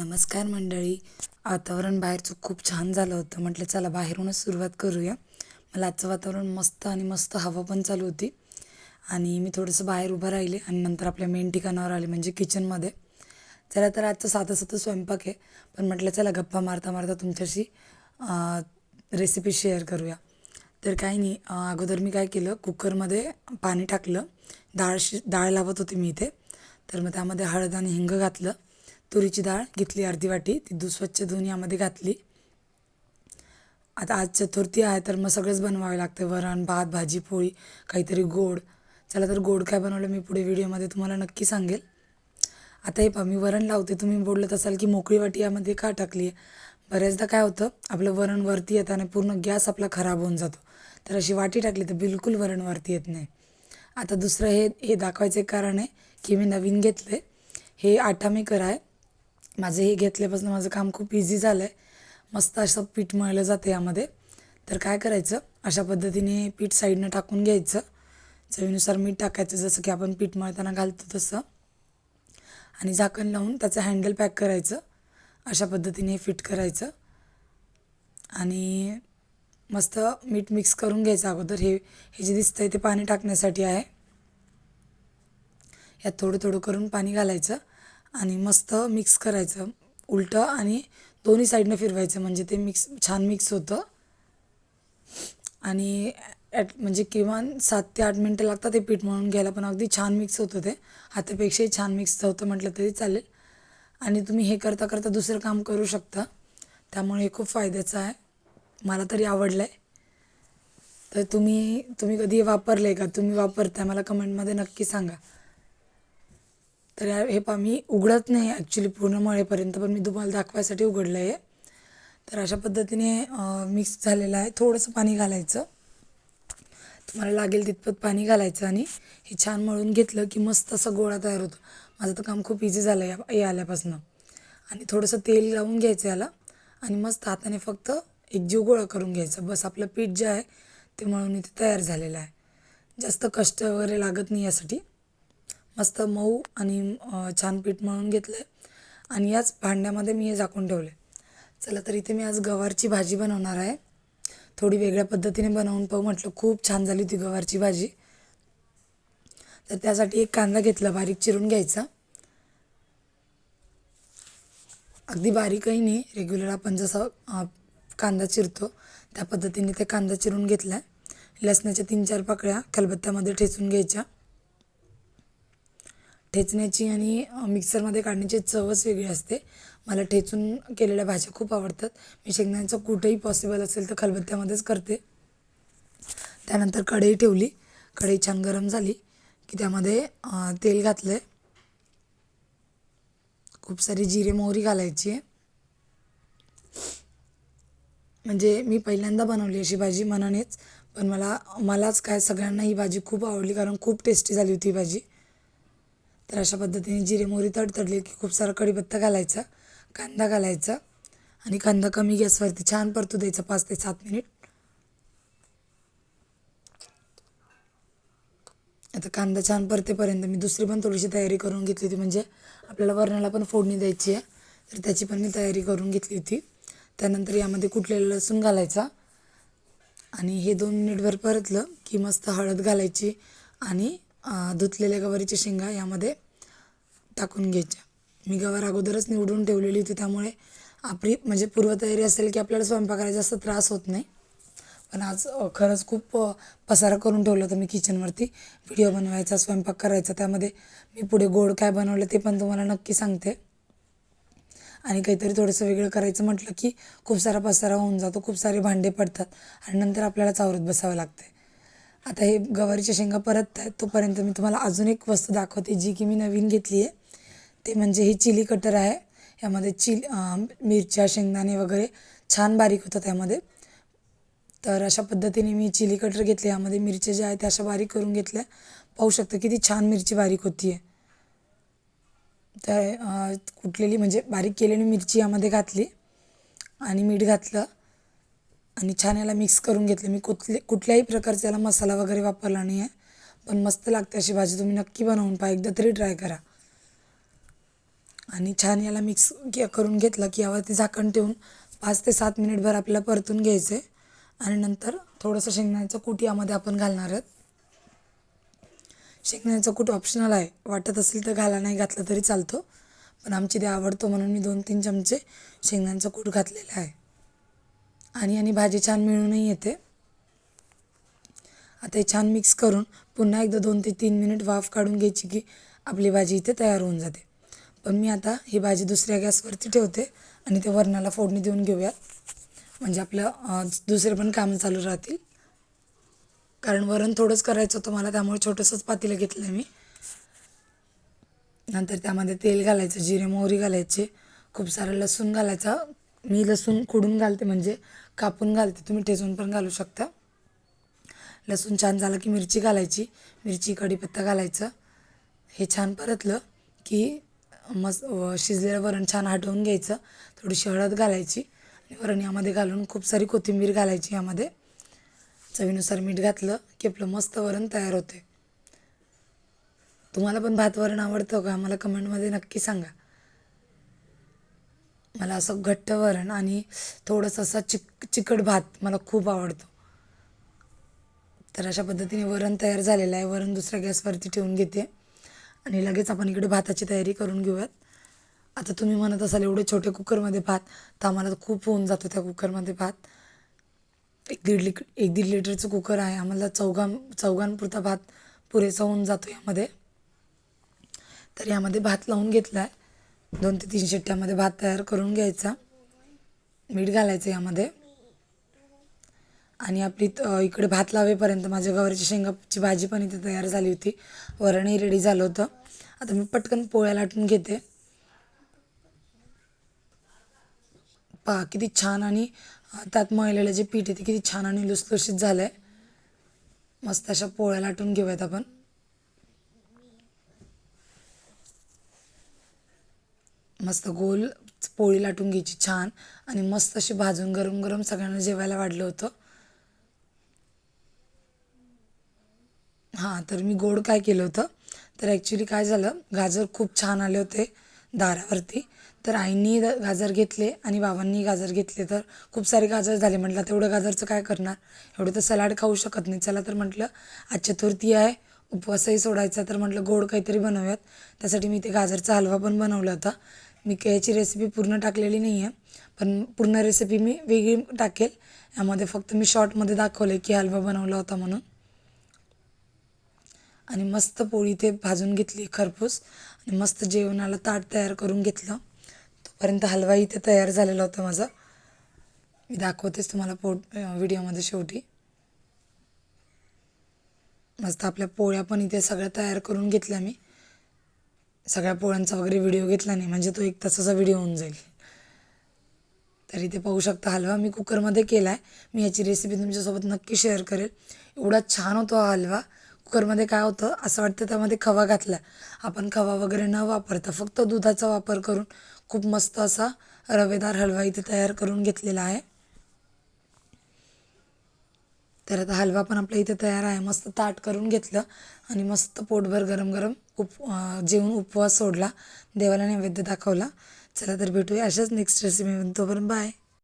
नमस्कार मंडळी. वातावरण बाहेरचं खूप छान झालं होतं. म्हटलं चला बाहेरूनच सुरुवात करूया. मला आजचं वातावरण मस्त आणि मस्त हवा पण चालू होती. आणि मी थोडंसं बाहेर उभं राहिले आणि नंतर आपल्या मेन ठिकाणावर आले म्हणजे किचनमध्ये चला तर आजचं साधं साधं स्वयंपाक आहे. पण म्हटलं चला गप्पा मारता मारता तुमच्याशी रेसिपी शेअर करूया. तर काही नाही अगोदर मी काय केलं कुकरमध्ये पाणी टाकलं. डाळ शि डाळ लावत होते मी इथे. तर मग त्यामध्ये हळद आणि हिंग घातलं. तुरीची डाळ घेतली अर्धी वाटी. ती दु स्वच्छ धुवून यामध्ये घातली. आता आज चतुर्थी आहे तर मग सगळंच बनवावे लागते. वरण भात भाजी पोळी काहीतरी गोड. चला तर गोड काय बनवलं मी पुढे व्हिडिओमध्ये तुम्हाला नक्की सांगेल. आता हे पहा मी वरण लावते. तुम्ही बोलत असाल की मोकळी वाटी यामध्ये का टाकली आहे? बऱ्याचदा काय होतं आपलं वरण वरती येतं आणि पूर्ण गॅस आपला खराब होऊन जातो. तर अशी वाटी टाकली तर बिलकुल वरण वरती येत नाही. आता दुसरं हे हे दाखवायचं एक कारण आहे की मी नवीन घेतलं आहे हे आटा मेकर आहे. माझं हे घेतल्यापासून माझं काम खूप इझी झालं आहे मस्त असं पीठ मळलं जातं यामध्ये. तर काय करायचं? अशा पद्धतीने पीठ साईडनं टाकून घ्यायचं. चवीनुसार मीठ टाकायचं जसं की आपण पीठ मळताना घालतो तसं. आणि झाकण लावून त्याचं हँडल पॅक करायचं. अशा पद्धतीने फिट करायचं. आणि मस्त मीठ मिक्स करून घ्यायचं अगोदर. हे हे जे दिसतं आहे ते पाणी टाकण्यासाठी आहे. यात थोडं थोडं करून पाणी घालायचं. आणि मस्त मिक्स करायचं. उलटं आणि दोन्ही साईडनं फिरवायचं. म्हणजे ते मिक्स छान मिक्स होतं. आणि ॲट म्हणजे किमान सात ते आठ मिनटं लागतात ते पीठ म्हणून घ्यायला. पण अगदी छान मिक्स होतं ते. हातापेक्षाही छान मिक्स होतं म्हटलं तरी चालेल. आणि तुम्ही हे करता करता दुसरं काम करू शकता. त्यामुळे हे खूप फायद्याचं आहे. मला तरी आवडलं आहे तर तुम्ही तुम्ही कधी वापरलं आहे का? तुम्ही वापरताय. मला कमेंटमध्ये नक्की सांगा. तर हे पा मी उघडत नाही ॲक्च्युली पूर्ण मळेपर्यंत पण मी तुम्हाला दाखवायसाठी उघडलं आहे तर अशा पद्धतीने मिक्स झालेलं आहे. थोडंसं पाणी घालायचं. तुम्हाला लागेल तितपत पाणी घालायचं आणि हे छान मळून घेतलं की मस्त असा गोळा तयार होतो. माझं तर काम खूप इझी झालं या हे आल्यापासून. आणि थोडंसं तेल लावून घ्यायचं याला. आणि मस्त हाताने फक्त एक जीव गोळा करून घ्यायचा. बस आपलं पीठ जे आहे ते मळून इथे तयार झालेलं आहे. जास्त कष्ट वगैरे लागत नाही यासाठी. मस्त मऊ आणि छान पीठ मळून घेतलं आहे आणि याच भांड्यामध्ये मी हे झाकून ठेवले चला तर इथे मी आज गवारची भाजी बनवणार आहे. थोडी वेगळ्या पद्धतीने बनवून पाहू म्हटलं खूप छान झाली होती गवारची भाजी. तर त्यासाठी एक कांदा घेतला बारीक चिरून घ्यायचा. अगदी बारीकही नाही रेग्युलर आपण जसं कांदा चिरतो त्या पद्धतीने ते कांदा चिरून घेतला आहे लसणाच्या तीन चार पाकळ्या खलबत्त्यामध्ये ठेचून घ्यायच्या. ठेचण्याची आणि मिक्सरमध्ये काढण्याची चवच वेगळी असते. मला ठेचून केलेल्या भाज्या खूप आवडतात. मी शेंगदाण्याचं कुठंही पॉसिबल असेल तर खलबत्त्यामध्येच करते. त्यानंतर कढई ठेवली. कढई छान गरम झाली की त्यामध्ये तेल घातलं आहे खूप सारी जिरे मोहरी घालायची आहे. म्हणजे मी पहिल्यांदा बनवली अशी भाजी मनानेच. पण मला मलाच काय सगळ्यांना ही भाजी खूप आवडली कारण खूप टेस्टी झाली होती ही भाजी. तर अशा पद्धतीने जिरे मोहरी तडतडली की खूप सारा कढीपत्ता घालायचा कांदा घालायचा आणि कांदा कमी गॅसवरती छान परतू द्यायचा पाच ते सात मिनिट. आता कांदा छान परतेपर्यंत मी दुसरी पण थोडीशी तयारी करून घेतली होती म्हणजे आपल्याला वरणाला पण फोडणी द्यायची आहे तर त्याची पण मी तयारी करून घेतली होती. त्यानंतर यामध्ये कुटलेलं लसूण घालायचा आणि हे दोन मिनिटभर परतलं की मस्त हळद घालायची आणि धुतलेल्या गवारीच्या शेंगा यामध्ये टाकून घ्यायच्या. मी गवार अगोदरच निवडून ठेवलेली होती त्यामुळे आपली म्हणजे पूर्वतयारी असेल की आपल्याला स्वयंपाकाला जास्त त्रास होत नाही. पण आज खरंच खूप पसारा करून ठेवलं होतं मी किचनवरती. व्हिडिओ बनवायचा स्वयंपाक करायचा त्यामध्ये मी पुढे गोड काय बनवलं ते पण तुम्हाला नक्की सांगते. आणि काहीतरी थोडंसं वेगळं करायचं म्हटलं की खूप सारा पसारा होऊन जातो खूप सारे भांडे पडतात आणि नंतर आपल्याला चावरत बसावं लागते आता हे गवारीच्या शेंगा परत आहेत तोपर्यंत मी तुम्हाला अजून एक वस्तू दाखवते जी की मी नवीन घेतली आहे. ते म्हणजे ही चिली कटर आहे. यामध्ये चिल मिरच्या शेंगदाणे वगैरे छान बारीक होतात त्यामध्ये तर अशा पद्धतीने मी चिली कटर घेतले यामध्ये मिरच्या ज्या आहेत त्या अशा बारीक करून घेतल्या. पाहू शकता किती छान मिरची बारीक होती आहे तर कुठलेली कुटलेली म्हणजे बारीक केलेली मिरची यामध्ये घातली आणि मीठ घातलं. आणि छान याला मिक्स करून घेतलं. मी कुठले कुठल्याही प्रकारचा याला मसाला वगैरे वापरला नाही आहे पण मस्त लागते अशी भाजी. तुम्ही नक्की बनवून पहा. एकदा तरी ट्राय करा. आणि छान याला मिक्स करून घेतलं की यावरती झाकण ठेवून पाच ते सात मिनिटभर आपल्याला परतून घ्यायचं आहे आणि नंतर थोडंसं शेंगदाण्याचं कूट यामध्ये आपण घालणार आहोत. शेंगदाण्याचं कूट ऑप्शनल आहे. वाटत असेल तर घाला नाही घातलं तरी चालतं. पण आमची ते आवडतो म्हणून मी दोन तीन चमचे शेंगदाण्याचं कूट घातलेलं आहे. आणि आणि भाजी छान मिळूनही येते. आता हे छान मिक्स करून पुन्हा एकदा दोन ते तीन मिनिट वाफ काढून घ्यायची की आपली भाजी इथे तयार होऊन जाते. पण मी आता ही भाजी दुसऱ्या गॅसवरती ठेवते आणि ते वरणाला फोडणी देऊन घेऊयात. म्हणजे आपलं दुसरे पण कामं चालू राहतील. कारण वरण थोडंच करायचं होतं मला त्यामुळे छोटंसंच पातीलं घेतलं मी. नंतर त्यामध्ये तेल घालायचं जिरे मोहरी घालायचे खूप सारं लसूण घालायचा मी लसूण खुडून घालते म्हणजे कापून घालते. तुम्ही ठेचून पण घालू शकता. लसूण छान झालं की मिरची घालायची. मिरची कढीपत्ता घालायचं. हे छान परतलं की मस्त शिजलेलं वरण छान हटवून घ्यायचं. थोडीशी हळद घालायची. आणि वरण यामध्ये घालून खूप सारी कोथिंबीर घालायची यामध्ये. चवीनुसार मीठ घातलं की आपलं मस्त वरण तयार होते तुम्हाला पण भात वरण आवडतं का? मला कमेंटमध्ये नक्की सांगा. मला असं घट्ट वरण आणि थोडंसं असा चिक चिकट भात मला खूप आवडतो. तर अशा पद्धतीने वरण तयार झालेलं आहे. वरण दुसऱ्या गॅसवरती ठेवून घेते. आणि लगेच आपण इकडे भाताची तयारी करून घेऊयात. आता तुम्ही म्हणत असाल एवढे छोटे कुकरमध्ये भात तर आम्हाला खूप होऊन जातो त्या कुकरमध्ये भात. एक दीड लिट एक दीड लिटरचं कुकर आहे. आम्हाला चौघां चौघांपुरता भात पुरेसा होऊन जातो यामध्ये. तर यामध्ये भात लावून घेतला आहे दोन ते तीन शिट्ट्यामध्ये भात तयार करून घ्यायचा. मीठ घालायचं यामध्ये. आणि आपली त- इकडे भात लावेपर्यंत माझ्या गवारीच्या शेंगाची भाजी पण इथे तयार झाली होती. वरणही रेडी झालं होतं. आता मी पटकन पोळ्या लाटून घेते. पहा किती छान आणि त्यात मळलेलं जे पीठ आहे ते किती छान आणि लुसलुशीत झालं आहे मस्त अशा पोळ्या लाटून घेऊयात आपण. मस्त गोल पोळी लाटून घ्यायची छान. आणि मस्त अशी भाजून गरम गरम सगळ्यांना जेवायला वाढलं होतं. हां तर मी गोड काय केलं होतं? तर ॲक्च्युली काय झालं? गाजर खूप छान आले होते दारावरती. तर आईनी द- गाजर घेतले आणि बाबांनी गाजर घेतले. तर खूप सारे गाजर झाले. म्हटलं तेवढं गाजरचं काय करणार? एवढं तर सलाड खाऊ शकत नाही. चला तर म्हटलं आज चतुर्थी आहे. उपवासही सोडायचा. तर म्हटलं गोड काहीतरी बनवूयात. त्यासाठी मी ते गाजरचा हलवा पण बनवला होता. मी काय रेसिपी पूर्ण टाकलेली नाही आहे पण पूर्ण रेसिपी मी वेगळी टाकेल. यामध्ये फक्त मी शॉर्टमध्ये दाखवले की हलवा बनवला होता म्हणून. आणि मस्त पोळी ते भाजून घेतली खरपूस. आणि मस्त जेवणाला ताट तयार करून घेतलं. तोपर्यंत हलवा इथे तयार झालेला होता माझा. मी दाखवतेच तुम्हाला पोट व्हिडिओमध्ये शेवटी. मस्त आपल्या पोळ्या पण इथे सगळ्या तयार करून घेतल्या मी. सगळ्या पोळ्यांचा वगैरे व्हिडिओ घेतला नाही. म्हणजे तो एक तासाचा व्हिडिओ होऊन जाईल. तर इथे पाहू शकता हलवा मी कुकरमध्ये केला आहे मी याची रेसिपी तुमच्यासोबत नक्की शेअर करेल. एवढा छान होतो हा हलवा. कुकरमध्ये काय होतं असं वाटतं त्यामध्ये खवा घातला. आपण खवा वगैरे न वापरता फक्त दुधाचा वापर करून खूप मस्त असा रवेदार हलवा इथे तयार करून घेतलेला आहे. तर आता हलवा पण आपल्या इथे तयार आहे. मस्त ताट करून घेतलं आणि मस्त पोटभर गरम गरम उप जेवून उपवास सोडला. देवाला नैवेद्य दाखवला. चला तर भेटूया अशाच नेक्स्ट रेसिपी तोपर्यंत बाय